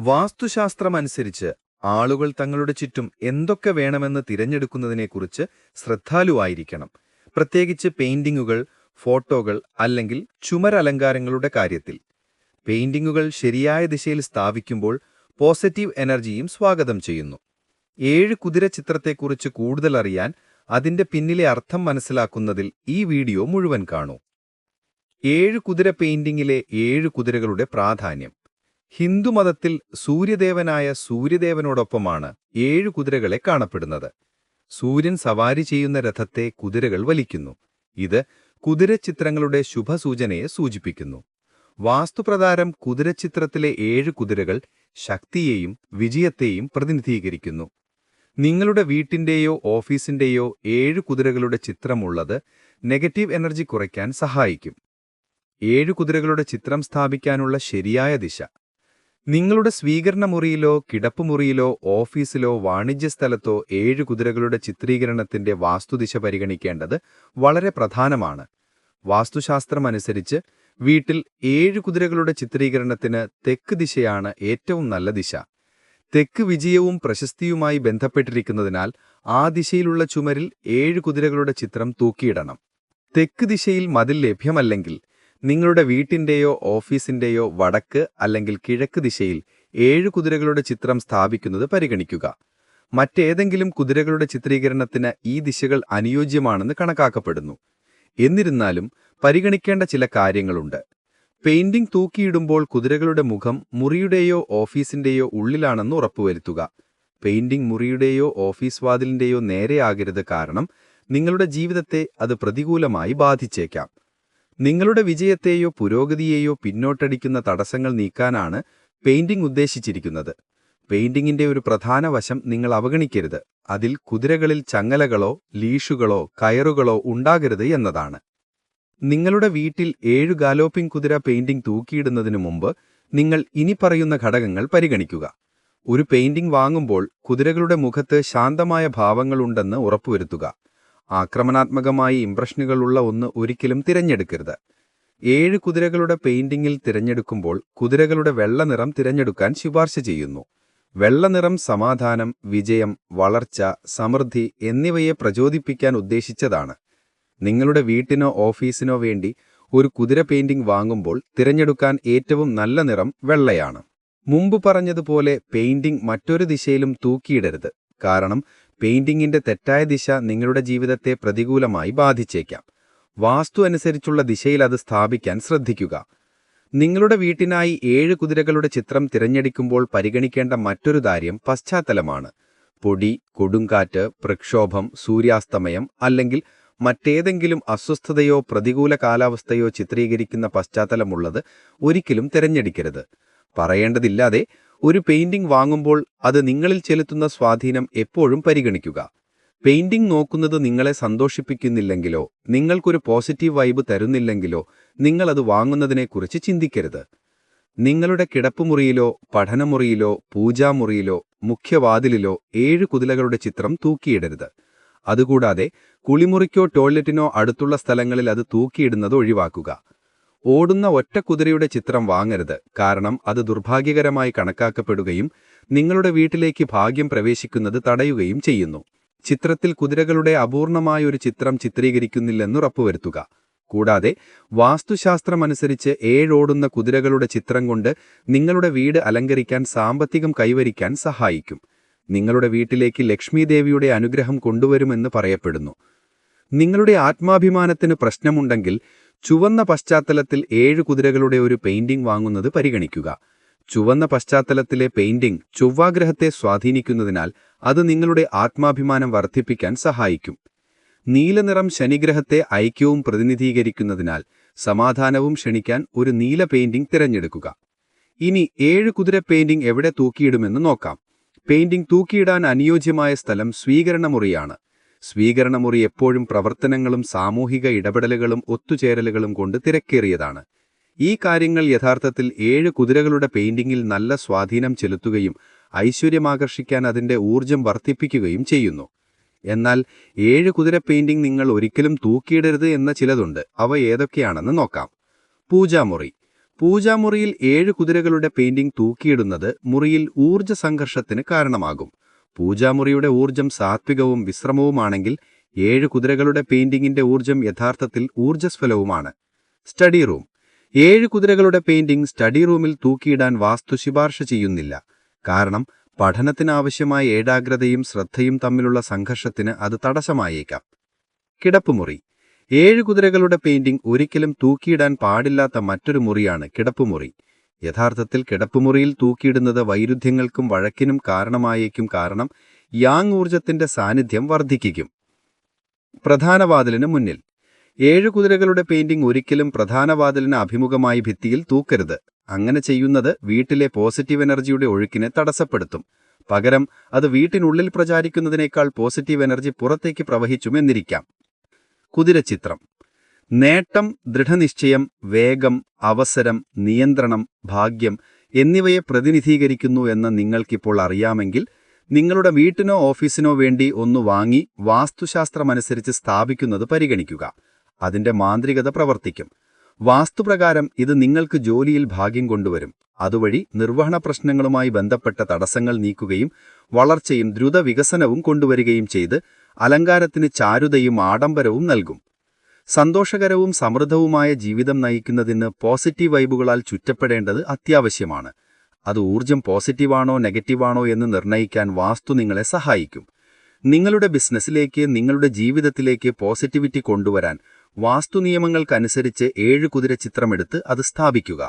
വാസ്തുശാസ്ത്രമനുസരിച്ച് ആളുകൾ തങ്ങളുടെ ചുറ്റും എന്തൊക്കെ വേണമെന്ന് തിരഞ്ഞെടുക്കുന്നതിനെക്കുറിച്ച് ശ്രദ്ധാലുവായിരിക്കണം. പ്രത്യേകിച്ച് പെയിന്റിങ്ങുകൾ ഫോട്ടോകൾ അല്ലെങ്കിൽ ചുമരലങ്കാരങ്ങളുടെ കാര്യത്തിൽ. പെയിന്റിങ്ങുകൾ ശരിയായ ദിശയിൽ സ്ഥാപിക്കുമ്പോൾ പോസിറ്റീവ് എനർജിയും സ്വാഗതം ചെയ്യുന്നു. ഏഴ് കുതിര ചിത്രത്തെക്കുറിച്ച് കൂടുതൽ അറിയാൻ അതിന്റെ പിന്നിലെ അർത്ഥം മനസ്സിലാക്കുന്നതിൽ ഈ വീഡിയോ മുഴുവൻ കാണൂ. ഏഴ് കുതിര പെയിന്റിങ്ങിലെ ഏഴ് കുതിരകളുടെ പ്രാധാന്യം. ഹിന്ദുമതത്തിൽ സൂര്യദേവനായ സൂര്യദേവനോടൊപ്പമാണ് ഏഴ് കുതിരകളെ കാണപ്പെടുന്നത്. സൂര്യൻ സവാരി ചെയ്യുന്ന രഥത്തെ കുതിരകൾ വലിക്കുന്നു. ഇത് കുതിരച്ചിത്രങ്ങളുടെ ശുഭസൂചനയെ സൂചിപ്പിക്കുന്നു. വാസ്തുപ്രകാരം കുതിരച്ചിത്രത്തിലെ ഏഴ് കുതിരകൾ ശക്തിയെയും വിജയത്തെയും പ്രതിനിധീകരിക്കുന്നു. നിങ്ങളുടെ വീട്ടിന്റെയോ ഓഫീസിന്റെയോ ഏഴ് കുതിരകളുടെ ചിത്രമുള്ളത് നെഗറ്റീവ് എനർജി കുറയ്ക്കാൻ സഹായിക്കും. ഏഴ് കുതിരകളുടെ ചിത്രം സ്ഥാപിക്കാനുള്ള ശരിയായ ദിശ. നിങ്ങളുടെ സ്വീകരണ മുറിയിലോ കിടപ്പുമുറിയിലോ ഓഫീസിലോ വാണിജ്യസ്ഥലത്തോ ഏഴ് കുതിരകളുടെ ചിത്രീകരണത്തിന്റെ വാസ്തുദിശ പരിഗണിക്കേണ്ടത് വളരെ പ്രധാനമാണ്. വാസ്തുശാസ്ത്രമനുസരിച്ച് വീട്ടിൽ ഏഴ് കുതിരകളുടെ ചിത്രീകരണത്തിന് തെക്ക് ദിശയാണ് ഏറ്റവും നല്ല ദിശ. തെക്ക് വിജയവും പ്രശസ്തിയുമായി ബന്ധപ്പെട്ടിരിക്കുന്നതിനാൽ ആ ദിശയിലുള്ള ചുമരിൽ ഏഴ് കുതിരകളുടെ ചിത്രം തൂക്കിയിടണം. തെക്ക് ദിശയിൽ മതിൽ ലഭ്യമല്ലെങ്കിൽ നിങ്ങളുടെ വീട്ടിന്റെയോ ഓഫീസിന്റെയോ വടക്ക് അല്ലെങ്കിൽ കിഴക്ക് ദിശയിൽ ഏഴ് കുതിരകളുടെ ചിത്രം സ്ഥാപിക്കുന്നത് പരിഗണിക്കുക. മറ്റേതെങ്കിലും കുതിരകളുടെ ചിത്രീകരണത്തിന് ഈ ദിശകൾ അനുയോജ്യമാണെന്ന് കണക്കാക്കപ്പെടുന്നു. എന്നിരുന്നാലും പരിഗണിക്കേണ്ട ചില കാര്യങ്ങളുണ്ട്. പെയിന്റിംഗ് തൂക്കിയിടുമ്പോൾ കുതിരകളുടെ മുഖം മുറിയുടെയോ ഓഫീസിന്റെയോ ഉള്ളിലാണെന്ന് ഉറപ്പുവരുത്തുക. പെയിന്റിംഗ് മുറിയുടെയോ ഓഫീസ് വാതിലിന്റെയോ നേരെയാകരുത് കാരണം നിങ്ങളുടെ ജീവിതത്തെ അത് പ്രതികൂലമായി ബാധിച്ചേക്കാം. നിങ്ങളുടെ വിജയത്തെയോ പുരോഗതിയെയോ പിന്നോട്ടടിക്കുന്ന തടസ്സങ്ങൾ നീക്കാനാണ് പെയിന്റിംഗ് ഉദ്ദേശിച്ചിരിക്കുന്നത്. പെയിന്റിങ്ങിന്റെ ഒരു പ്രധാന വശം നിങ്ങൾ അവഗണിക്കരുത്. അതിൽ കുതിരകളിൽ ചങ്ങലകളോ ലീഷുകളോ കയറുകളോ ഉണ്ടാകരുത് എന്നതാണ്. നിങ്ങളുടെ വീട്ടിൽ ഏഴു ഗാലോപ്പിംഗ് കുതിര പെയിന്റിംഗ് തൂക്കിയിടുന്നതിനു മുമ്പ് നിങ്ങൾ ഇനി പറയുന്ന ഘടകങ്ങൾ പരിഗണിക്കുക. ഒരു പെയിന്റിംഗ് വാങ്ങുമ്പോൾ കുതിരകളുടെ മുഖത്ത് ശാന്തമായ ഭാവങ്ങളുണ്ടെന്ന് ഉറപ്പുവരുത്തുക. ആക്രമണാത്മകമായ ഇംപ്രഷനുകളുള്ള ഒന്ന് ഒരിക്കലും തിരഞ്ഞെടുക്കരുത്. ഏഴ് കുതിരകളുടെ പെയിന്റിംഗിൽ തിരഞ്ഞെടുക്കുമ്പോൾ കുതിരകളുടെ വെള്ള നിറം തിരഞ്ഞെടുക്കാൻ ശുപാർശ ചെയ്യുന്നു. വെള്ള നിറം സമാധാനം വിജയം വളർച്ച സമൃദ്ധി എന്നിവയെ പ്രചോദിപ്പിക്കാൻ ഉദ്ദേശിച്ചതാണ്. നിങ്ങളുടെ വീട്ടിനോ ഓഫീസിനോ വേണ്ടി ഒരു കുതിര പെയിന്റിംഗ് വാങ്ങുമ്പോൾ തിരഞ്ഞെടുക്കാൻ ഏറ്റവും നല്ല നിറം വെള്ളയാണ്. മുമ്പ് പറഞ്ഞതുപോലെ പെയിന്റിംഗ് മറ്റൊരു ദിശയിലും തൂക്കിയിടരുത്. കാരണം പെയിന്റിംഗിന്റെ തെറ്റായ ദിശ നിങ്ങളുടെ ജീവിതത്തെ പ്രതികൂലമായി ബാധിച്ചേക്കാം. വാസ്തു അനുസരിച്ചുള്ള ദിശയിൽ അത് സ്ഥാപിക്കാൻ ശ്രദ്ധിക്കുക. നിങ്ങളുടെ വീട്ടിനായി ഏഴ് കുതിരകളുടെ ചിത്രം തിരഞ്ഞെടുക്കുമ്പോൾ പരിഗണിക്കേണ്ട മറ്റൊരു കാര്യം പശ്ചാത്തലമാണ്. പൊടി കൊടുങ്കാറ്റ് പ്രക്ഷോഭം സൂര്യാസ്തമയം അല്ലെങ്കിൽ മറ്റേതെങ്കിലും അസ്വസ്ഥതയോ പ്രതികൂല കാലാവസ്ഥയോ ചിത്രീകരിക്കുന്ന പശ്ചാത്തലമുള്ളത് ഒരിക്കലും തിരഞ്ഞെടുക്കരുത്. പറയേണ്ടതില്ലാതെ ഒരു പെയിന്റിംഗ് വാങ്ങുമ്പോൾ അത് നിങ്ങളിൽ ചെലുത്തുന്ന സ്വാധീനം എപ്പോഴും പരിഗണിക്കുക. പെയിന്റിംഗ് നോക്കുന്നത് നിങ്ങളെ സന്തോഷിപ്പിക്കുന്നില്ലെങ്കിലോ നിങ്ങൾക്കൊരു പോസിറ്റീവ് വൈബ് തരുന്നില്ലെങ്കിലോ നിങ്ങൾ അത് വാങ്ങുന്നതിനെക്കുറിച്ച് ചിന്തിക്കരുത്. നിങ്ങളുടെ കിടപ്പുമുറിയിലോ പഠനമുറിയിലോ പൂജാമുറിയിലോ മുഖ്യവാതിലിലോ ഏഴ് കുതിലകളുടെ ചിത്രം തൂക്കിയിടരുത്. അതുകൂടാതെ കുളിമുറിക്കോ ടോയ്ലറ്റിനോ അടുത്തുള്ള സ്ഥലങ്ങളിൽ അത് തൂക്കിയിടുന്നത് ഒഴിവാക്കുക. ഓടുന്ന ഒറ്റ കുതിരയുടെ ചിത്രം വാങ്ങരുത്. കാരണം അത് ദുർഭാഗ്യകരമായി കണക്കാക്കപ്പെടുകയും നിങ്ങളുടെ വീട്ടിലേക്ക് ഭാഗ്യം പ്രവേശിക്കുന്നത് തടയുകയും ചെയ്യുന്നു. ചിത്രത്തിൽ കുതിരകളുടെ അപൂർണമായ ഒരു ചിത്രം ചിത്രീകരിക്കുന്നില്ലെന്നുറപ്പുവരുത്തുക. കൂടാതെ വാസ്തുശാസ്ത്രമനുസരിച്ച് ഏഴോടുന്ന കുതിരകളുടെ ചിത്രം കൊണ്ട് നിങ്ങളുടെ വീട് അലങ്കരിക്കാൻ സാമ്പത്തികം കൈവരിക്കാൻ സഹായിക്കും. നിങ്ങളുടെ വീട്ടിലേക്ക് ലക്ഷ്മീദേവിയുടെ അനുഗ്രഹം കൊണ്ടുവരുമെന്ന് പറയപ്പെടുന്നു. നിങ്ങളുടെ ആത്മാഭിമാനത്തിന് പ്രശ്നമുണ്ടെങ്കിൽ ചുവന്ന പശ്ചാത്തലത്തിൽ ഏഴ് കുതിരകളുടെ ഒരു പെയിന്റിംഗ് വാങ്ങുന്നത് പരിഗണിക്കുക. ചുവന്ന പശ്ചാത്തലത്തിലെ പെയിന്റിംഗ് ചൊവ്വാഗ്രഹത്തെ സ്വാധീനിക്കുന്നതിനാൽ അത് നിങ്ങളുടെ ആത്മാഭിമാനം വർദ്ധിപ്പിക്കാൻ സഹായിക്കും. നീലനിറം ശനിഗ്രഹത്തെ ഐക്യവും പ്രതിനിധീകരിക്കുന്നതിനാൽ സമാധാനവും ക്ഷണിക്കാൻ ഒരു നീല പെയിന്റിംഗ് തിരഞ്ഞെടുക്കുക. ഇനി ഏഴ് കുതിര പെയിന്റിംഗ് എവിടെ തൂക്കിയിടുമെന്ന് നോക്കാം. പെയിന്റിംഗ് തൂക്കിയിടാൻ അനുയോജ്യമായ സ്ഥലം സ്വീകരണമുറിയാണ്. സ്വീകരണമുറി എപ്പോഴും പ്രവർത്തനങ്ങളും സാമൂഹിക ഇടപെടലുകളും ഒത്തുചേരലുകളും കൊണ്ട് തിരക്കേറിയതാണ്. ഈ കാര്യങ്ങൾ യഥാർത്ഥത്തിൽ ഏഴ് കുതിരകളുടെ പെയിന്റിംഗിൽ നല്ല സ്വാധീനം ചെലുത്തുകയും ഐശ്വര്യമാകർഷിക്കാൻ അതിന്റെ ഊർജം വർദ്ധിപ്പിക്കുകയും ചെയ്യുന്നു. എന്നാൽ ഏഴ് കുതിര പെയിന്റിംഗ് നിങ്ങൾ ഒരിക്കലും തൂക്കിയിടരുത് എന്ന ചിലതുണ്ട്. അവ ഏതൊക്കെയാണെന്ന് നോക്കാം. പൂജാമുറി. പൂജാമുറിയിൽ ഏഴ് കുതിരകളുടെ പെയിന്റിംഗ് തൂക്കിയിടുന്നത് മുറിയിൽ ഊർജ സംഘർഷത്തിന് കാരണമാകും. പൂജാമുറിയുടെ ഊർജം സാത്വികവും വിശ്രമവുമാണെങ്കിൽ ഏഴ് കുതിരകളുടെ പെയിന്റിംഗിന്റെ ഊർജം യഥാർത്ഥത്തിൽ ഊർജസ്വലവുമാണ്. Study room. ഏഴ് കുതിരകളുടെ പെയിന്റിംഗ് സ്റ്റഡി റൂമിൽ തൂക്കിയിടാൻ വാസ്തു ശുപാർശ ചെയ്യുന്നില്ല. കാരണം പഠനത്തിനാവശ്യമായ ഏകാഗ്രതയും ശ്രദ്ധയും തമ്മിലുള്ള സംഘർഷത്തിന് അത് തടസ്സമായേക്കാം. കിടപ്പുമുറി ഏഴ് കുതിരകളുടെ പെയിന്റിംഗ് ഒരിക്കലും തൂക്കിയിടാൻ പാടില്ലാത്ത മറ്റൊരു മുറിയാണ് കിടപ്പുമുറി യഥാർത്ഥത്തിൽ കിടപ്പുമുറിയിൽ തൂക്കിയിടുന്നത് വൈരുദ്ധ്യങ്ങൾക്കും വഴക്കിനും കാരണമായേക്കും കാരണം യാങ് ഊർജത്തിന്റെ സാന്നിധ്യം വർദ്ധിക്കും. പ്രധാനവാതിലിന് മുന്നിൽ. ഏഴ് കുതിരകളുടെ പെയിന്റിംഗ് ഒരിക്കലും പ്രധാന വാതിലിന് അഭിമുഖമായി ഭിത്തിയിൽ തൂക്കരുത്. അങ്ങനെ ചെയ്യുന്നത് വീട്ടിലെ പോസിറ്റീവ് എനർജിയുടെ ഒഴുക്കിനെ തടസ്സപ്പെടുത്തും. പകരം അത് വീട്ടിനുള്ളിൽ പ്രചാരിക്കുന്നതിനേക്കാൾ പോസിറ്റീവ് എനർജി പുറത്തേക്ക് പ്രവഹിച്ചുമെന്നിരിക്കാം. കുതിരച്ചിത്രം നേട്ടം ദൃഢനിശ്ചയം വേഗം അവസരം നിയന്ത്രണം ഭാഗ്യം എന്നിവയെ പ്രതിനിധീകരിക്കുന്നു എന്ന് നിങ്ങൾക്കിപ്പോൾ അറിയാമെങ്കിൽ നിങ്ങളുടെ വീട്ടിനോ ഓഫീസിനോ വേണ്ടി ഒന്ന് വാങ്ങി വാസ്തുശാസ്ത്രമനുസരിച്ച് സ്ഥാപിക്കുന്നത് പരിഗണിക്കുക. അതിന്റെ മാന്ത്രികത പ്രവർത്തിക്കും. വാസ്തുപ്രകാരം ഇത് നിങ്ങൾക്ക് ജോലിയിൽ ഭാഗ്യം കൊണ്ടുവരും. അതുവഴി നിർവഹണ പ്രശ്നങ്ങളുമായി ബന്ധപ്പെട്ട തടസ്സങ്ങൾ നീക്കുകയും വളർച്ചയും ദ്രുത വികസനവും കൊണ്ടുവരികയും ചെയ്ത് അലങ്കാരത്തിന് ചാരുതയും ആഡംബരവും നൽകും. സന്തോഷകരവും സമൃദ്ധവുമായ ജീവിതം നയിക്കുന്നതിന് പോസിറ്റീവ് വൈബുകളാൽ ചുറ്റപ്പെടേണ്ടത് അത്യാവശ്യമാണ്. അത് ഊർജം പോസിറ്റീവാണോ നെഗറ്റീവാണോ എന്ന് നിർണയിക്കാൻ വാസ്തു നിങ്ങളെ സഹായിക്കും. നിങ്ങളുടെ ബിസിനസ്സിലേക്ക് നിങ്ങളുടെ ജീവിതത്തിലേക്ക് പോസിറ്റിവിറ്റി കൊണ്ടുവരാൻ വാസ്തു നിയമങ്ങൾക്കനുസരിച്ച് ഏഴ് കുതിര ചിത്രമെടുത്ത് അത് സ്ഥാപിക്കുക.